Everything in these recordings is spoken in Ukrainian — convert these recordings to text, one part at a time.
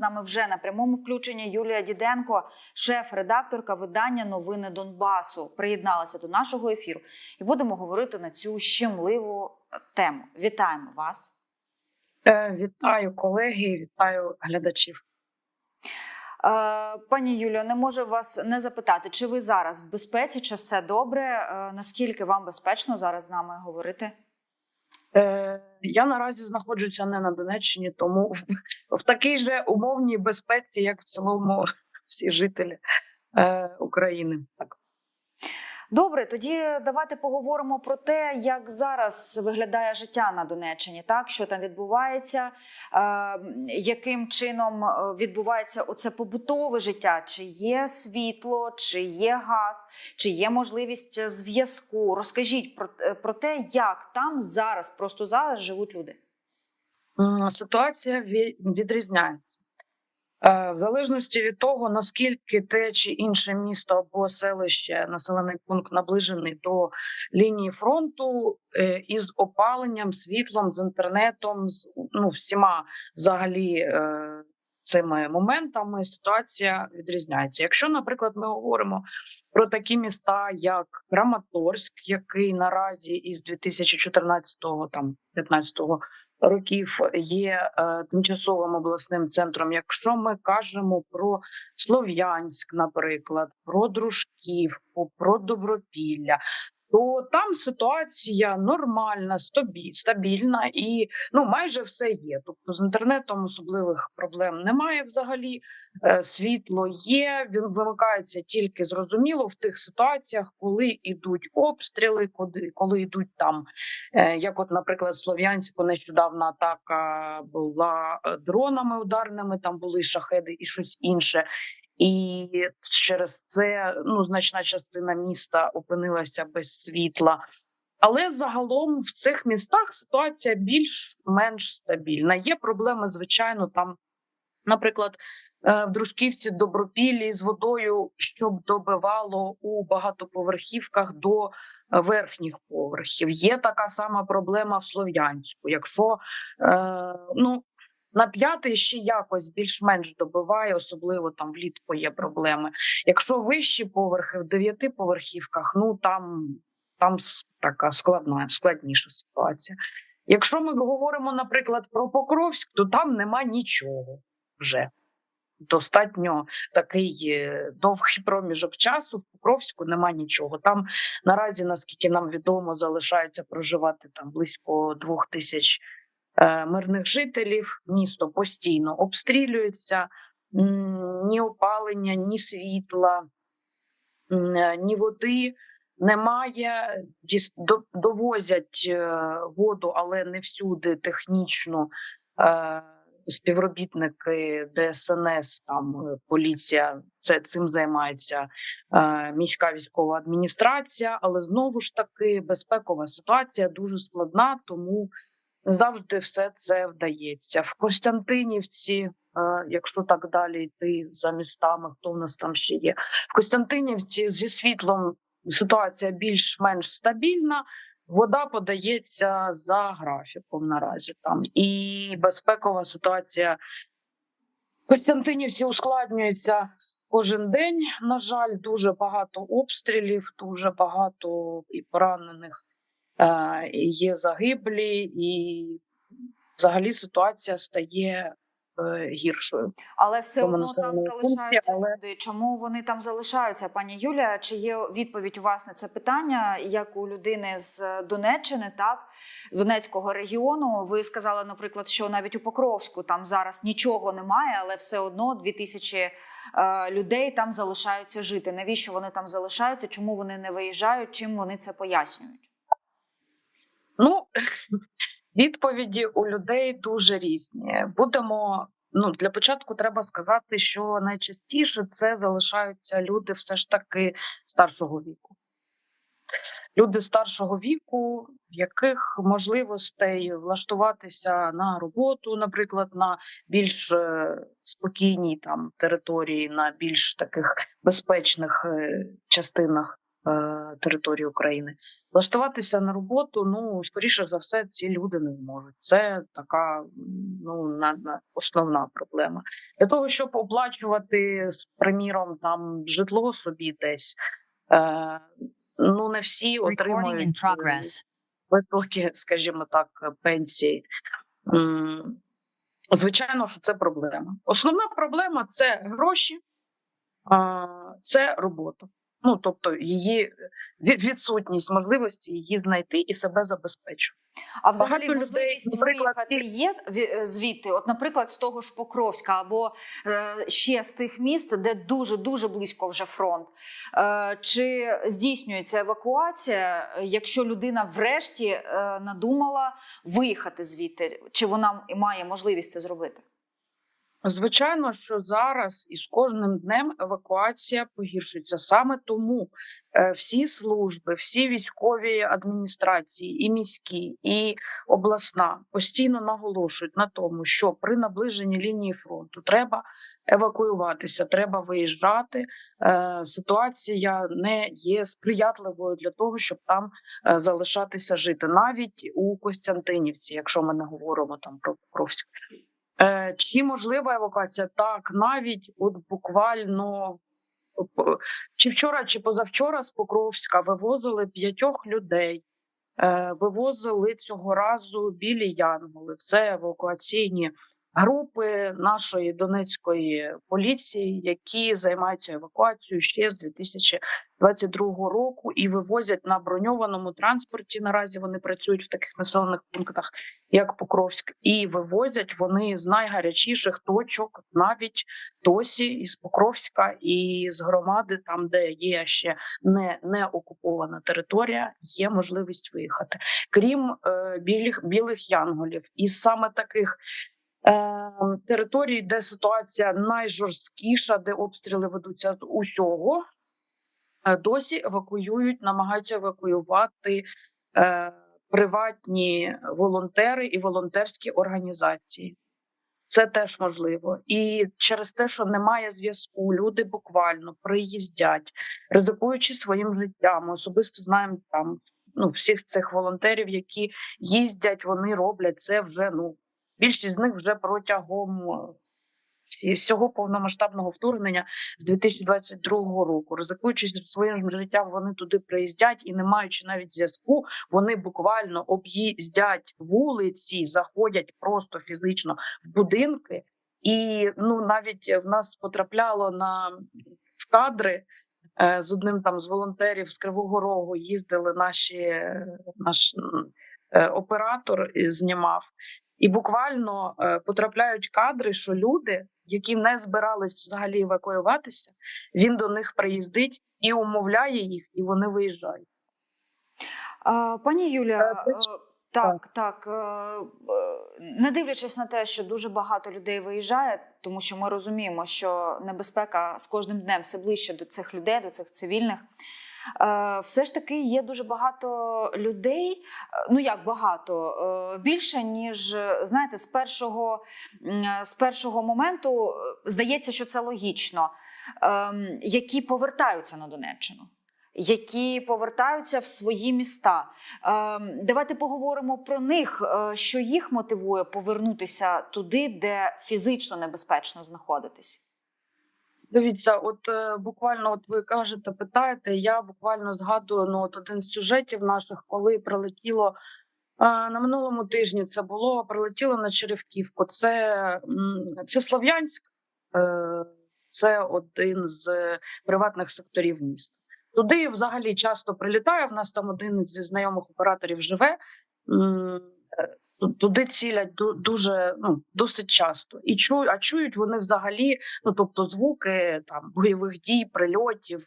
нами вже на прямому включенні Юлія Діденко, шеф-редакторка видання Новини Донбасу, приєдналася до нашого ефіру і будемо говорити на цю щемливу тему. Вітаємо вас. Е, Вітаю колеги, вітаю глядачів. Е, Пані Юліо, не можу вас не запитати, чи ви зараз в безпеці, чи все добре? Е, Наскільки вам безпечно зараз з нами говорити? Е, Я наразі знаходжуся не на Донеччині, тому в, в такій же умовній безпеці, як в цілому всі жителі е, України. Добре, тоді давайте поговоримо про те, як зараз виглядає життя на Донеччині, так що там відбувається, е, яким чином е, відбувається оце побутове життя? Чи є світло, чи є газ, чи є можливість зв'язку? Розкажіть про, е, про те, як там зараз, просто зараз живуть люди. Ситуація відрізняється. Е, В залежності від того, наскільки те чи інше місто або селище, населений пункт наближений до лінії фронту е, із опаленням, світлом, з інтернетом, з ну, всіма взагалі е, цими моментами ситуація відрізняється. Якщо, наприклад, ми говоримо про такі міста, як Краматорськ, який наразі із 2014 там 15 років є е, тимчасовим обласним центром. Якщо ми кажемо про Слов'янськ, наприклад, про Дружківку, про Добропілля. То там ситуація нормальна, стобі- стабільна і ну майже все є. Тобто з інтернетом особливих проблем немає взагалі. Е, Світло є, він вимикається тільки зрозуміло в тих ситуаціях, коли йдуть обстріли, коли, коли йдуть там Е, Як, от, наприклад, Слов'янську нещодавна атака була е, дронами ударними, там були шахеди і щось інше. І через це ну, значна частина міста опинилася без світла. Але загалом в цих містах ситуація більш-менш стабільна. Є проблеми, звичайно, там, наприклад, е, в Дружківці Добропіллі з водою, щоб добивало у багатоповерхівках до верхніх поверхів. Є така сама проблема в Слов'янську. Якщо е, ну на п'ятий ще якось більш-менш добиває, особливо там влітку є проблеми. Якщо вищі поверхи в дев'ятиповерхівках, ну там, там така складна, складніша ситуація. Якщо ми говоримо, наприклад, про Покровськ, то там нема нічого вже. Достатньо такий е, довгий проміжок часу. В Покровську нема нічого. Там наразі, наскільки нам відомо, залишаються проживати там близько двох тисяч мирних жителів. Місто постійно обстрілюється, ні опалення, ні світла, е, ні води. Немає, довозять е, воду, але не всюди технічно. Е, співробітники ДСНС, там е, поліція, це цим займається е, міська військова адміністрація, але знову ж таки безпекова ситуація дуже складна, тому завжди все це вдається. В Костянтинівці, е, якщо так далі йти за містами, хто в нас там ще є, в Костянтинівці зі світлом ситуація більш-менш стабільна. Вода подається за графіком наразі там, і безпекова ситуація в Костянтинівці ускладнюється кожен день. На жаль, дуже багато обстрілів, дуже багато і поранених, є загиблі, і взагалі ситуація стає е, гіршою. Але все Тому одно там залишаються але- люди. Чому вони там залишаються, пані Юлія? Чи є відповідь у вас на це питання, як у людини з Донеччини, так з Донецького регіону? Ви сказали, наприклад, що навіть у Покровську там зараз нічого немає, але все одно дві тисячі е, людей там залишаються жити. Навіщо вони там залишаються? Чому вони не виїжджають? Чим вони це пояснюють? Ну відповіді у людей дуже різні. Будемо. Ну, для початку треба сказати, що найчастіше це залишаються люди все ж таки старшого віку. Люди старшого віку, в яких можливостей влаштуватися на роботу, наприклад, на більш е, спокійній там території, на більш таких безпечних е, частинах на території України. Влаштуватися на роботу, ну скоріше за все, ці люди не зможуть. Це така ну на, на основна проблема. Для того, щоб оплачувати, з приміром, там житло собі десь. Е, ну не всі отримують е, високі, скажімо так, пенсії. Звичайно, що це проблема. Основна проблема це гроші, це робота. Ну тобто, її відсутність можливості її знайти і себе забезпечувати. А взагалі Багато людей, можливість наприклад, виїхати є ві- звідти, от, наприклад, з того ж Покровська або е, ще з тих міст, де дуже дуже близько вже фронт. Е, чи здійснюється евакуація, е, якщо людина врешті е, надумала виїхати звідти? Чи вона має можливість це зробити? Звичайно, що зараз і з кожним днем евакуація погіршується. Саме тому е, всі служби, всі військові адміністрації, і міські, і обласна постійно наголошують на тому, що при наближенні лінії фронту треба евакуюватися, треба виїжджати. Е, Ситуація не є сприятливою для того, щоб там е, залишатися жити, навіть у Костянтинівці, якщо ми не говоримо там про Покровськ. Е, Чи можлива евакуація? Так, навіть от буквально чи вчора, чи позавчора з Покровська вивозили п'ятьох людей. Е, Вивозили цього разу білі янголи. Це евакуаційні групи нашої донецької поліції, які займаються евакуацією ще з 2022 року і вивозять на броньованому транспорті. Наразі вони працюють в таких населених пунктах, як Покровськ, і вивозять вони з найгарячіших точок, навіть досі із Покровська і з громади, там де є ще не, не окупована територія, є можливість виїхати. Крім е, білих білих янголів, і саме таких. Е, територій, де ситуація найжорсткіша, де обстріли ведуться з усього, е, досі евакуюють, намагаються евакуювати е, приватні волонтери і волонтерські організації. Це теж можливо. І через те, що немає зв'язку, люди буквально приїздять, ризикуючи своїм життям. Особисто знаємо там ну, всіх цих волонтерів, які їздять, вони роблять це вже. Ну більшість з них вже протягом е, всього повномасштабного вторгнення з 2022 року. Ризикуючи своїм життям, вони туди приїздять і не маючи навіть зв'язку, вони буквально об'їздять вулиці, заходять просто фізично в будинки. І ну навіть в нас потрапляло на в кадри е, з одним там з волонтерів з Кривого Рогу їздили наші наш е, оператор знімав. І буквально е, потрапляють кадри, що люди, які не збирались взагалі евакуюватися, він до них приїздить і умовляє їх, і вони виїжджають. А, Пані Юля, Е, е, так, так. Не дивлячись на те, що дуже багато людей виїжджає, тому що ми розуміємо, що небезпека з кожним днем все ближче до цих людей, до цих цивільних. Е, Все ж таки є дуже багато людей. е, Ну як багато е, більше ніж знаєте, з першого з першого моменту здається, що це логічно, ем, які повертаються на Донеччину які повертаються в свої міста. Ем, Давайте поговоримо про них, що їх мотивує повернутися туди, де фізично небезпечно знаходитись. Дивіться, от е, буквально, от ви кажете, питаєте. Я буквально згадую ну, от один з сюжетів наших, коли прилетіло е, на минулому тижні. Це було прилетіло на Черевківку. Це, це Слов'янськ, е, це один з приватних секторів міста. Туди взагалі часто прилітає. В нас там один зі знайомих операторів живе. Ту- Туди цілять ду- дуже ну досить часто, і чу, а чують вони взагалі ну тобто звуки там бойових дій, прильотів,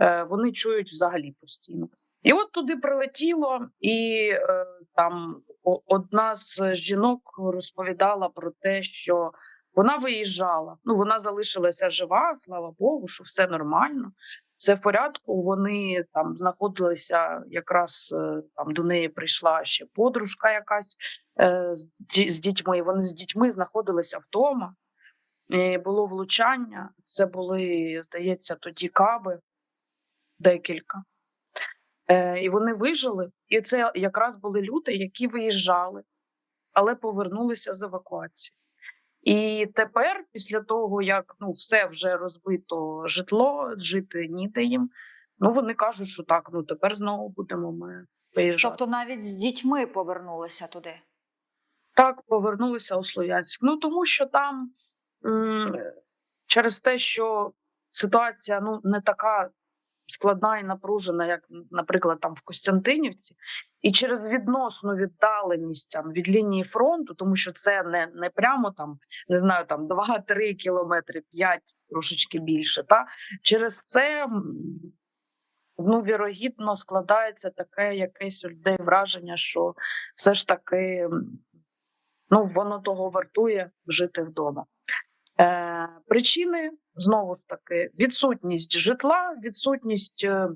е, вони чують взагалі постійно. І от туди прилетіло, і е, там одна з жінок розповідала про те, що вона виїжджала. Ну вона залишилася жива, слава Богу, що все нормально. Все в порядку. Вони там знаходилися якраз е, там до неї прийшла ще подружка якась е, з, дітьми. Вони з дітьми знаходилися вдома. І було влучання. Це були, здається, тоді каби декілька. Е, і вони вижили. І це якраз були люди, які виїжджали, але повернулися з евакуації. І тепер, після того, як ну, все вже розбито житло, жити ніде їм. Ну вони кажуть, що так, ну тепер знову будемо ми виїжджати. Тобто навіть з дітьми повернулися туди. Так, повернулися у Слов'янськ. Ну тому що там м, через те, що ситуація ну не така складна і напружена, як, наприклад, там в Костянтинівці, і через відносну віддаленість там, від лінії фронту, тому що це не, не прямо там, не знаю, там 2-3 кілометри, 5, трошечки більше. Та через це. Ну, вірогідно, складається таке якесь у людей враження, що все ж таки ну, воно того вартує жити вдома. Е, причини знову ж таки відсутність житла, відсутність е,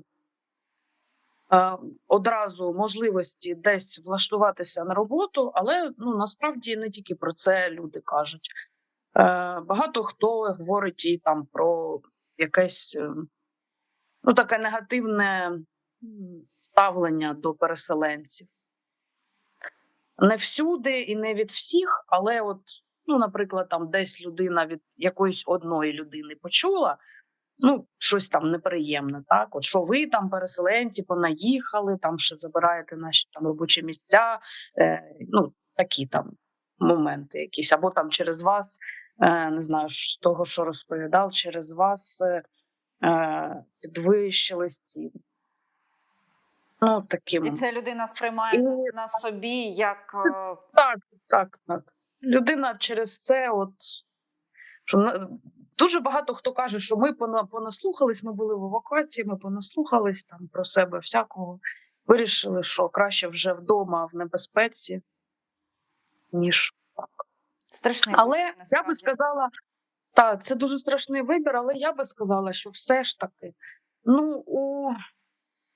е, одразу можливості десь влаштуватися на роботу, але ну насправді не тільки про це люди кажуть. Багато хто говорить і там про якесь ну, таке негативне ставлення до переселенців. Не всюди і не від всіх, але от, ну, наприклад, там десь людина від якоїсь одної людини почула, ну, щось там неприємне, так? От що ви там, переселенці, понаїхали, там ще забираєте наші там робочі місця, е, ну, такі там моменти якісь, або там через вас, е, не знаю, з того, що розповідав, через вас е, е, підвищились ціни. Ну, такі І це людина сприймає І- на собі як е, Так, так, так. Людина через це, от що на- дуже багато хто каже, що ми пона- понаслухались, ми були в евакуації, ми понаслухались там про себе всякого. Вирішили, що краще вже вдома в небезпеці, ніж так. страшний. Але вибір, я би сказала, так, це дуже страшний вибір, але я би сказала, що все ж таки, ну, у,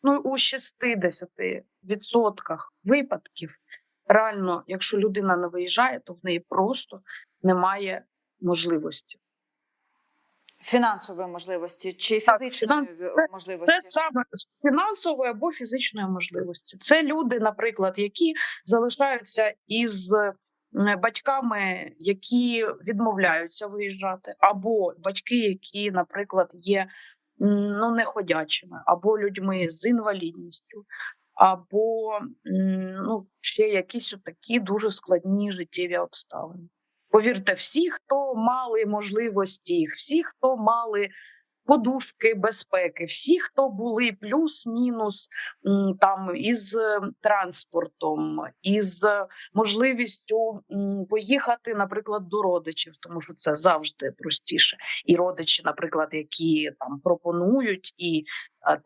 ну, у 60% випадків, реально, якщо людина не виїжджає, то в неї просто немає можливості. фінансової можливості чи Так, фізичної фінанс- можливості. Це саме фінансової або фізичної можливості. Це люди, наприклад, які залишаються із батьками, які відмовляються виїжджати, або батьки, які, наприклад, є ну неходячими, або людьми з інвалідністю, або ну ще якісь такі дуже складні життєві обставини. Повірте, всі, хто мали можливості, всі, хто мали подушки безпеки, всі, хто були плюс-мінус там із е, транспортом, із е, можливістю поїхати, наприклад, до родичів, тому що це завжди простіше. І родичі, наприклад, які там пропонують і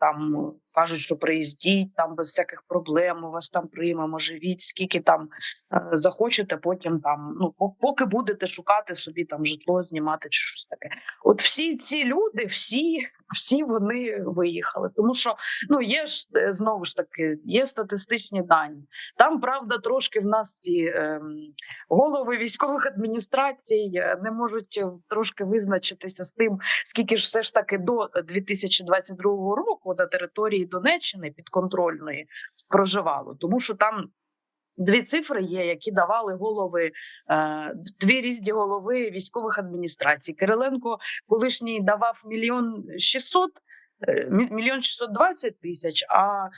там кажуть, що приїздіть там без всяких проблем, ми вас там приймемо, живіть, скільки там е, захочете, потім там ну по- поки будете шукати собі там житло, знімати чи щось таке. От всі ці люди, всі, всі вони виїхали, тому що ну є ж е, знову ж таки, є статистичні дані. Там правда трошки в нас ці ем, голови військових адміністрацій е, не можуть е, трошки визначитися з тим, скільки ж все ж таки до 2022 року на території Донеччини підконтрольної проживало, тому що там. Дві цифри є, які давали голови е, дві різні голови військових адміністрацій. Кириленко колишній давав мільйон шістсот, е, мільйон шістсот двадцять тисяч. А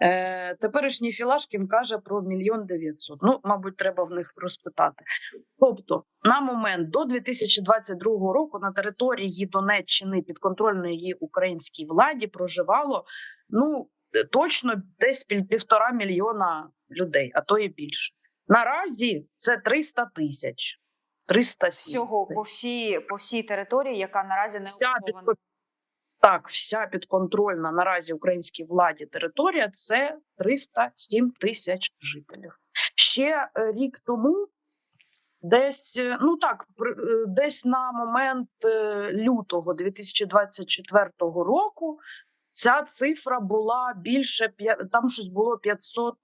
е, теперішній Філашкін каже про мільйон дев'ятсот. Ну, мабуть, треба в них розпитати. Тобто, на момент до 2022 року на території Донеччини підконтрольної її українській владі проживало ну е, точно десь пів- півтора мільйона людей, а то і більше. Наразі це 300 тисяч. 300 Всього по всій по всій території, яка наразі не окупована. Так, вся підконтрольна наразі українській владі територія це 307 тисяч жителів. Ще е, рік тому, десь е, ну так, е, десь на момент лютого 2024 року. Ця цифра була більше там щось було 500,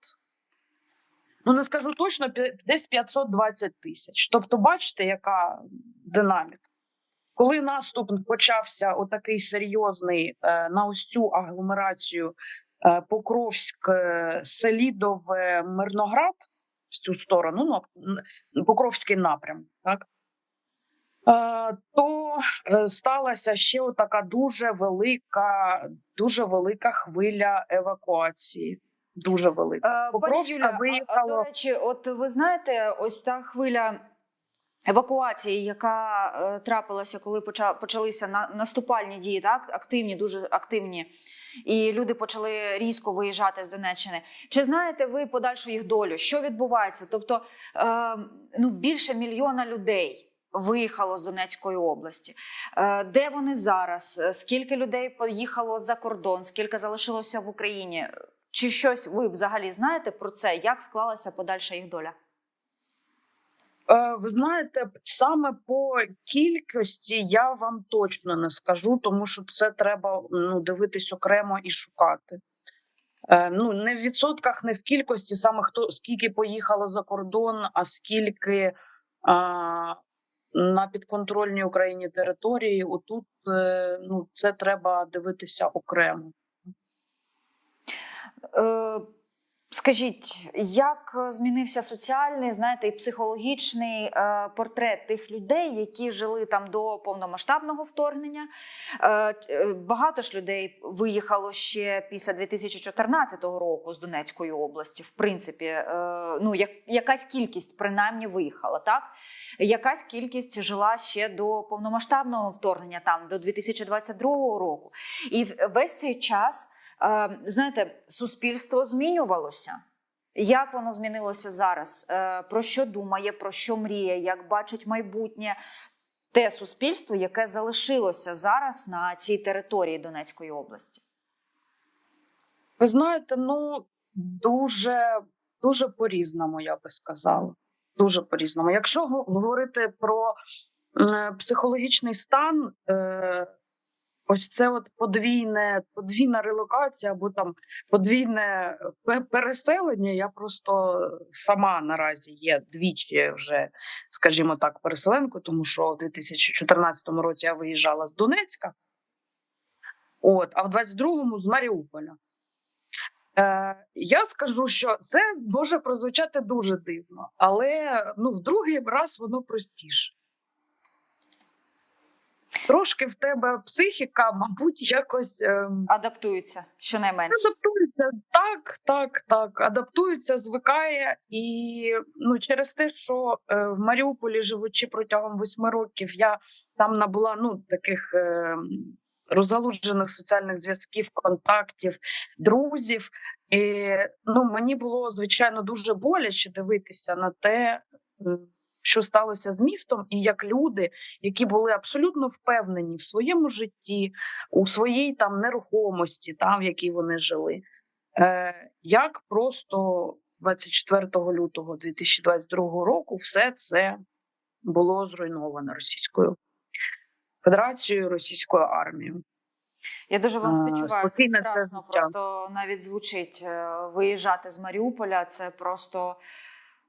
ну не скажу точно, десь 520 тисяч. Тобто, бачите, яка динаміка. Коли наступ почався отакий серйозний е, на ось цю агломерацію е, Покровськ, е, Селідове, Мирноград в цю сторону, ну Покровський напрям, так. То сталася ще така дуже велика, дуже велика хвиля евакуації. Дуже велика. З Покровська Юля, а- а, до речі, от ви знаєте, ось та хвиля евакуації, яка е, трапилася, коли поча- почалися на, наступальні дії, так активні, дуже активні, і люди почали різко виїжджати з Донеччини. Чи знаєте ви подальшу їх долю? Що відбувається? Тобто е, ну, більше мільйона людей. Виїхало з Донецької області. Е, Де вони зараз? Е, Скільки людей поїхало за кордон? Скільки залишилося в Україні? Чи щось ви взагалі знаєте про це? Як склалася подальша їх доля? Е, Ви знаєте, саме по кількості я вам точно не скажу, тому що це треба ну, дивитись окремо і шукати. Е, Ну, не в відсотках, не в кількості, саме хто скільки поїхало за кордон, а скільки а, на підконтрольній Україні території. Отут е, ну, це треба дивитися окремо. Е, Скажіть, як змінився соціальний, знаєте, і психологічний е, портрет тих людей, які жили там до повномасштабного вторгнення? Е, е, багато ж людей виїхало ще після 2014 року з Донецької області. В принципі, е, ну як, якась кількість принаймні виїхала, так? Якась кількість жила ще до повномасштабного вторгнення, там до 2022 року. І весь цей час. Знаєте, суспільство змінювалося. Як воно змінилося зараз? Е, Про що думає, про що мріє, як бачить майбутнє те суспільство, яке залишилося зараз на цій території Донецької області? Ви знаєте, ну дуже, дуже по-різному, я би сказала. Дуже по-різному. Якщо говорити про психологічний стан, е, ось це от подвійне, подвійна релокація або там подвійне переселення. Я просто сама наразі є двічі вже, скажімо так, переселенкою, тому що в 2014 році я виїжджала з Донецька, от, а в 22-му з Маріуполя. Е, я скажу, що це може прозвучати дуже дивно, але ну, в другий раз воно простіше. Трошки в тебе психіка, мабуть, якось ем, Адаптуються щонайменше. адаптується. Так, так, так. Адаптується, звикає. І ну, через те, що е, в Маріуполі, живучи протягом восьми років, я там набула ну, таких е, розгалуджених соціальних зв'язків, контактів, друзів. І ну, мені було звичайно дуже боляче дивитися на те, що сталося з містом, і як люди, які були абсолютно впевнені в своєму житті, у своїй там нерухомості, там в якій вони жили, е, як просто 24 лютого 2022 року все це було зруйновано Російською Федерацією, російською армією. Я дуже вам А, співчуваю. Це страшно просто навіть звучить е, виїжджати з Маріуполя. Це просто.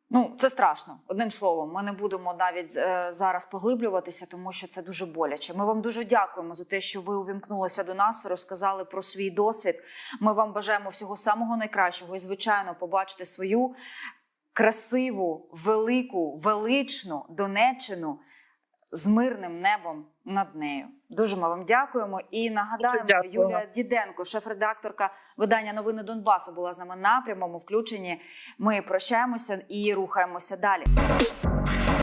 Ну, це страшно. Одним словом, ми не будемо навіть е, зараз поглиблюватися, тому що це дуже боляче. Ми вам дуже дякуємо за те, що ви увімкнулися до нас, розказали про свій досвід. Ми вам бажаємо всього самого найкращого і, звичайно, побачити свою красиву, велику, величну Донеччину з мирним небом над нею. Дуже ми вам дякуємо і нагадаємо, дякую. Юлія Діденко, шеф-редакторка видання Новини Донбасу, була з нами на прямому включенні. Ми прощаємося і рухаємося далі.